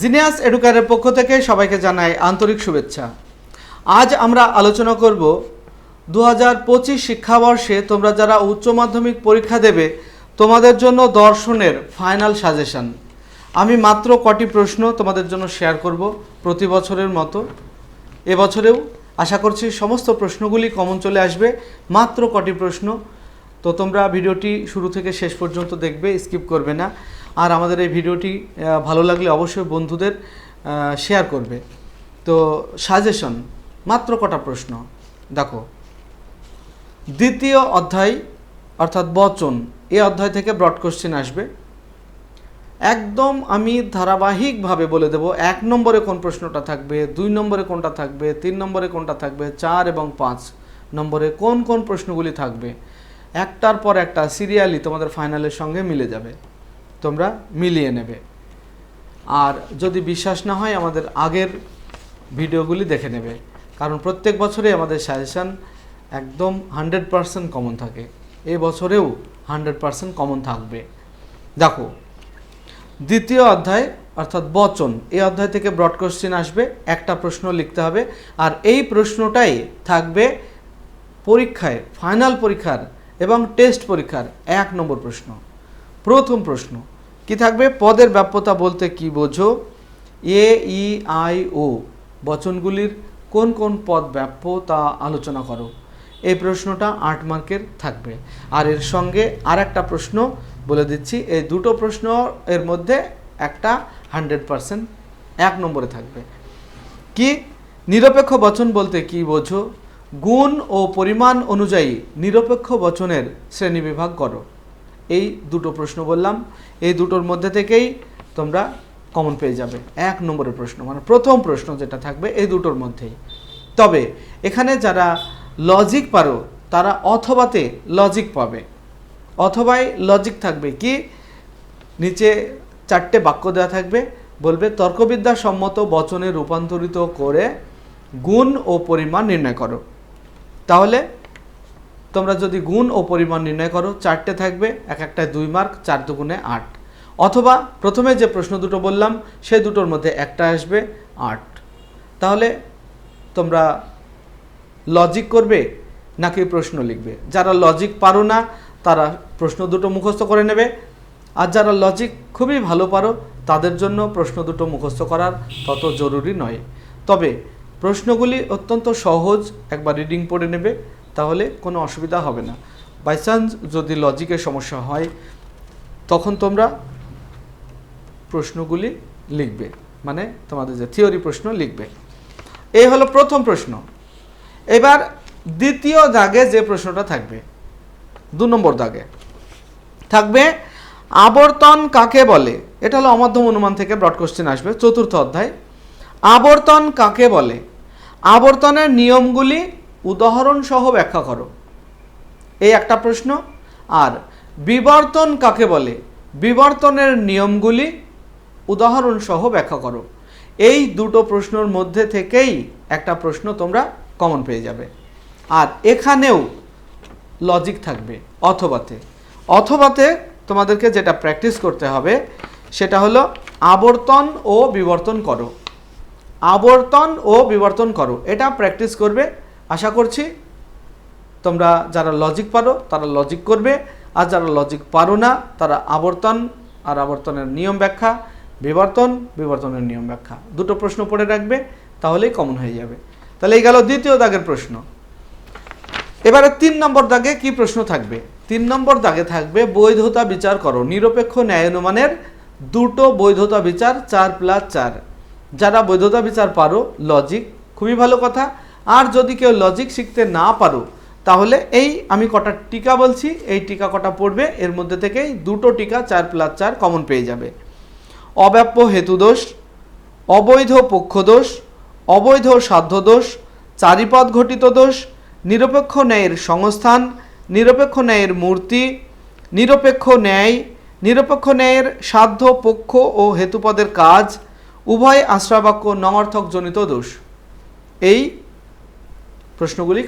Genius এডুকারের পক্ষ থেকে সবাইকে জানাই আন্তরিক শুভেচ্ছা। আজ আমরা আলোচনা করব দু হাজার পঁচিশ শিক্ষাবর্ষে তোমরা যারা উচ্চ মাধ্যমিক পরীক্ষা দেবে, তোমাদের জন্য দর্শনের ফাইনাল সাজেশন আমি মাত্র কটি প্রশ্ন তোমাদের জন্য শেয়ার করব প্রতি বছরের মতো। এবছরেও আশা করছি সমস্ত প্রশ্নগুলি কমন চলে আসবে, মাত্র কটি প্রশ্ন। তো তোমরা ভিডিওটি শুরু থেকে শেষ পর্যন্ত দেখবে স্কিপ করবে না। আর আমাদের এই ভিডিওটি ভালো লাগলে অবশ্যই বন্ধুদের শেয়ার করবে। তো সাজেশন মাত্র কটা প্রশ্ন? দেখো, দ্বিতীয় অধ্যায়, অর্থাৎ বচন, এই অধ্যায় থেকে ব্রড কোশ্চেন আসবে। একদম আমি ধারাবাহিকভাবে বলে দেব, এক নম্বরে কোন প্রশ্নটা থাকবে, দুই নম্বরে কোনটা থাকবে, তিন নম্বরে কোনটা থাকবে, চার এবং পাঁচ নম্বরে কোন কোন প্রশ্নগুলি থাকবে, একটার পর একটা সিরিয়ালি তোমাদের ফাইনালের সঙ্গে মিলে যাবে। তোমরা মিলিয়ে নেবে। আর যদি বিশ্বাস না হয়, আমাদের আগের ভিডিওগুলি দেখে নেবে। কারণ প্রত্যেক বছরে আমাদের সাজেশান একদম হান্ড্রেড পারসেন্ট কমন থাকে। এ বছরেও হান্ড্রেড পারসেন্ট কমন থাকবে। দেখো, দ্বিতীয় অধ্যায়, অর্থাৎ বচন এই অধ্যায় থেকে ব্রড কোশ্চেন আসবে, একটা প্রশ্ন লিখতে হবে, আর এই প্রশ্নটাই থাকবে পরীক্ষায় ফাইনাল পরীক্ষার এবং টেস্ট পরীক্ষার, এক নম্বর প্রশ্ন। প্রথম প্রশ্ন কি থাকবে? পদের ব্যাপ্যতা বলতে কি বোঝো? এ, ই, আই, ও বচনগুলির কোন কোন পদ ব্যাপ্য তা আলোচনা করো। এই প্রশ্নটা আট মার্কের থাকবে। আর এর সঙ্গে আর একটা প্রশ্ন বলে দিচ্ছি। এই দুটো প্রশ্ন এর মধ্যে একটা হান্ড্রেড পারসেন্ট এক নম্বরে থাকবে। কি? নিরপেক্ষ বচন বলতে কি বোঝো? গুণ ও পরিমাণ অনুযায়ী নিরপেক্ষ বচনের শ্রেণীবিভাগ করো। এই দুটো প্রশ্ন বললাম। এই দুটোর মধ্যে থেকেই তোমরা কমন পেয়ে যাবে। এক নম্বরের প্রশ্ন মানে প্রথম প্রশ্ন যেটা থাকবে এই দুটোর মধ্যেই। তবে এখানে যারা লজিক পারো, তারা অথবাতে লজিক পাবে। অথবাই লজিক থাকবে কি? নিচে চারটে বাক্য দেওয়া থাকবে। বলবে, তর্কবিদ্যা সম্মত বচনে রূপান্তরিত করে গুণ ও পরিমাণ নির্ণয় করো। তাহলে তোমরা যদি গুণ ও পরিমাণ নির্ণয় করো, চারটে থাকবে, এক একটায় দুই মার্ক, চার দুগুণে আট। অথবা প্রথমে যে প্রশ্ন দুটো বললাম, সে দুটোর মধ্যে একটা আসবে, আট। তাহলে তোমরা লজিক করবে নাকি প্রশ্ন লিখবে? যারা লজিক পারো না, তারা প্রশ্ন দুটো মুখস্থ করে নেবে। আর যারা লজিক খুবই ভালো পারো, তাদের জন্য প্রশ্ন দুটো মুখস্থ করার তত জরুরি নয়। তবে প্রশ্নগুলি অত্যন্ত সহজ, একবার রিডিং পড়ে নেবে। তাহলে কোনো অসুবিধা হবে না। বাই চান্স যদি লজিকের সমস্যা হয়, তখন তোমরা প্রশ্নগুলি লিখবে। মানে তোমাদের যে থিওরি প্রশ্ন লিখবে। এই হলো প্রথম প্রশ্ন। এবার দ্বিতীয় দাগে যে প্রশ্নটা থাকবে, দু নম্বর দাগে, থাকবে, আবর্তন কাকে বলে? এটা হলো অমাধ্যম অনুমান থেকে ব্রড কোশ্চেন আসবে, চতুর্থ অধ্যায়। আবর্তন কাকে বলে? আবর্তনের নিয়মগুলি উদাহরণ সহ ব্যাখ্যা করো। এই একটা প্রশ্ন। আর, বিবর্তন কাকে বলে? বিবর্তনের নিয়মগুলি উদাহরণ সহ ব্যাখ্যা করো। এই দুটো প্রশ্নর মধ্যে থেকেই একটা প্রশ্ন তোমরা কমন পেয়ে যাবে। আর এখানেও লজিক থাকবে, অথবাতে। অথবাতে তোমাদেরকে যেটা প্র্যাকটিস করতে হবে, সেটা হলো আবর্তন ও বিবর্তন করো। আবর্তন ও বিবর্তন করো, এটা প্র্যাকটিস করবে আশা করছি তোমরা যারা লজিক পারো, তারা লজিক করবে। আর যারা লজিক পারো না, তারা আবর্তন আর আবর্তনের নিয়ম ব্যাখ্যা, বিবর্তন, বিবর্তনের নিয়ম ব্যাখ্যা। দুটো প্রশ্ন পড়ে রাখবে, তাহলেই কমন হয়ে যাবে। তাহলে এই গেল দ্বিতীয় দাগের প্রশ্ন। এবারে তিন নম্বর দাগে কি প্রশ্ন থাকবে? তিন নম্বর দাগে থাকবে, বৈধতা বিচার করো। নিরপেক্ষ ন্যায় অনুমানের দুটো বৈধতা বিচার, চার প্লাস চার। যারা বৈধতা বিচার পারো লজিক খুবই ভালো কথা। আর যদি কেউ লজিক শিখতে না পারো, তাহলে এই আমি কটা টিকা বলছি, এই টিকা কটা পড়বে, এর মধ্যে থেকেই দুটো টিকা চার প্লাস চার কমন পেয়ে যাবে। অব্যাপ্য হেতুদোষ অবৈধ পক্ষদোষ অবৈধ সাধ্যদোষ চারিপদ ঘটিত দোষ, নিরপেক্ষ ন্যায়ের সংস্থান, নিরপেক্ষ ন্যায়ের মূর্তি, নিরপেক্ষ ন্যায়, নিরপেক্ষ ন্যায়ের সাধ্য পক্ষ ও হেতুপদের কাজ, উভয় আশ্রয়বাক্য নঙার্থক জনিত দোষ। এই প্রশ্নগুলি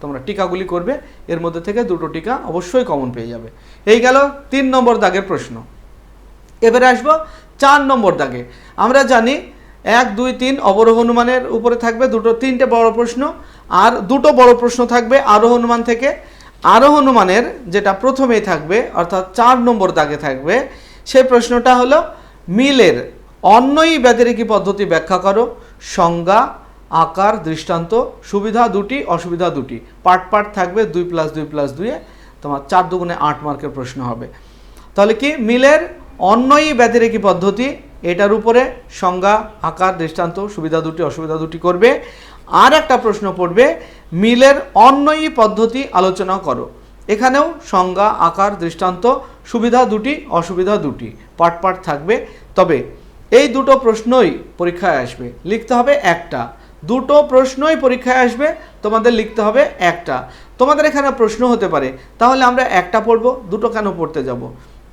তোমরা টিকাগুলি করবে, এর মধ্যে থেকে দুটো টিকা অবশ্যই কমন পেয়ে যাবে। এই গেল তিন নম্বর দাগের প্রশ্ন। এবারে আসব চার নম্বর দাগে। আমরা জানি এক, দুই, তিন অবরোহ হনুমানের উপরে থাকবে, দুটো, তিনটে বড় প্রশ্ন, আর দুটো বড় প্রশ্ন থাকবে আরোহ হনুমান থেকে। আরোহ হনুমানের যেটা প্রথমেই থাকবে, অর্থাৎ চার নম্বর দাগে থাকবে, সেই প্রশ্নটা হলো, মিলের অন্যই ব্যতিরেকি পদ্ধতি ব্যাখ্যা করো, সংজ্ঞা আকার, দৃষ্টান্ত, সুবিধা দুটি, অসুবিধা দুটি। পার্ট পার্ট থাকবে দুই প্লাস দুই প্লাস দুইয়ে তোমার চার দুগুণে আট মার্কের প্রশ্ন হবে। তাহলে কি মিলের অন্যই ব্যতিরেকি পদ্ধতি? এটার উপরে সংজ্ঞা, আকার, দৃষ্টান্ত, সুবিধা দুটি, অসুবিধা দুটি করবে। আর একটা প্রশ্ন পড়বে, মিলের অন্যই পদ্ধতি আলোচনা করো। এখানেও সংজ্ঞা, আকার, দৃষ্টান্ত, সুবিধা দুটি, অসুবিধা দুটি। পার্ট পার্ট থাকবে। তবে এই দুটো প্রশ্নই পরীক্ষায় আসবে। লিখতে হবে একটা। দুটো প্রশ্নই পরীক্ষায় আসবে, তোমাদের লিখতে হবে একটা। তোমাদের এখানে প্রশ্ন হতে পারে, তাহলে আমরা একটা পড়ব, দুটো কেন পড়তে যাব?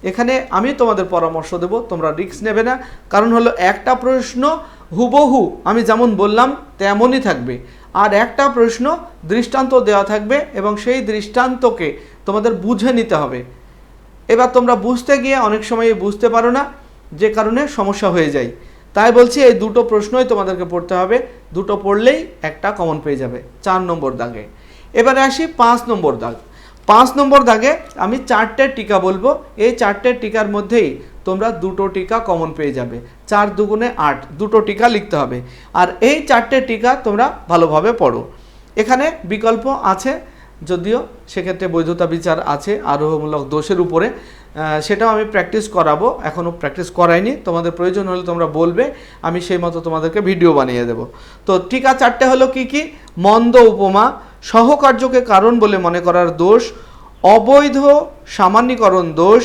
এখানে আমি তোমাদের পরামর্শ দেব, তোমরা রিস্ক নেবে না, কারণ হলো একটা প্রশ্ন হুবহু, আমি যেমন বললাম, তেমনই থাকবে। আর একটা প্রশ্ন দৃষ্টান্ত দেওয়া থাকবে এবং সেই দৃষ্টান্তকে তোমাদের বুঝে নিতে হবে। এবার তোমরা বুঝতে গিয়ে অনেক সময় বুঝতে পারো না, যে কারণে সমস্যা হয়ে যায়। তাই বলছি, এই দুটো প্রশ্নই তোমাদেরকে পড়তে হবে। দুটো পড়লেই একটা কমন পেয়ে যাবে, চার নম্বর দাগে। এবারে আসি পাঁচ নম্বর দাগ। পাঁচ নম্বর দাগে আমি চারটে টিকা বলব, এই চারটে টিকার মধ্যেই তোমরা দুটো টিকা কমন পেয়ে যাবে, চার দুগুণে আট, দুটো টিকা লিখতে হবে। আর এই চারটে টিকা তোমরা ভালোভাবে পড়ো। এখানে বিকল্প আছে, যদিও সেক্ষেত্রে বৈধতা বিচার আছে, আরোহমূলক দোষের উপরে। সেটাও আমি প্র্যাকটিস করাবো। এখনও প্র্যাকটিস করাইনি। তোমাদের প্রয়োজন হলে তোমরা বলবে। আমি সেই মতো তোমাদেরকে ভিডিও বানিয়ে দেব। তো টিকা চারটে হলো কি কি? মন্দ উপমা। সহকার্যকে কারণ বলে মনে করার দোষ। অবৈধ সামান্যীকরণ দোষ।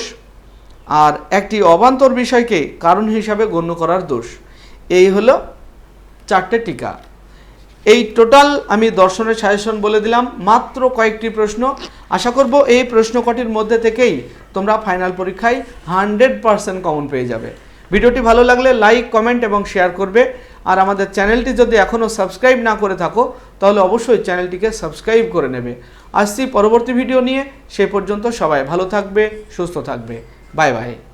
আর একটি অবান্তর বিষয়কে কারণ হিসাবে গণ্য করার দোষ। এই হলো চারটে টিকা। এই টোটাল আমি দর্শনের সাজেশন বলে দিলাম। মাত্র কয়েকটি প্রশ্ন। আশা করব এই প্রশ্ন কটির মধ্যে থেকেই তোমরা ফাইনাল পরীক্ষায় হান্ড্রেড পারসেন্ট কমন পেয়ে যাবে। ভিডিওটি ভালো লাগলে লাইক কমেন্ট এবং শেয়ার করবে। আর আমাদের চ্যানেলটি যদি এখনও সাবস্ক্রাইব না করে থাকো, তাহলে অবশ্যই চ্যানেলটিকে সাবস্ক্রাইব করে নেবে। আসছি পরবর্তী ভিডিও নিয়ে। সে পর্যন্ত সবাই ভালো থাকবে, সুস্থ থাকবে। Bye bye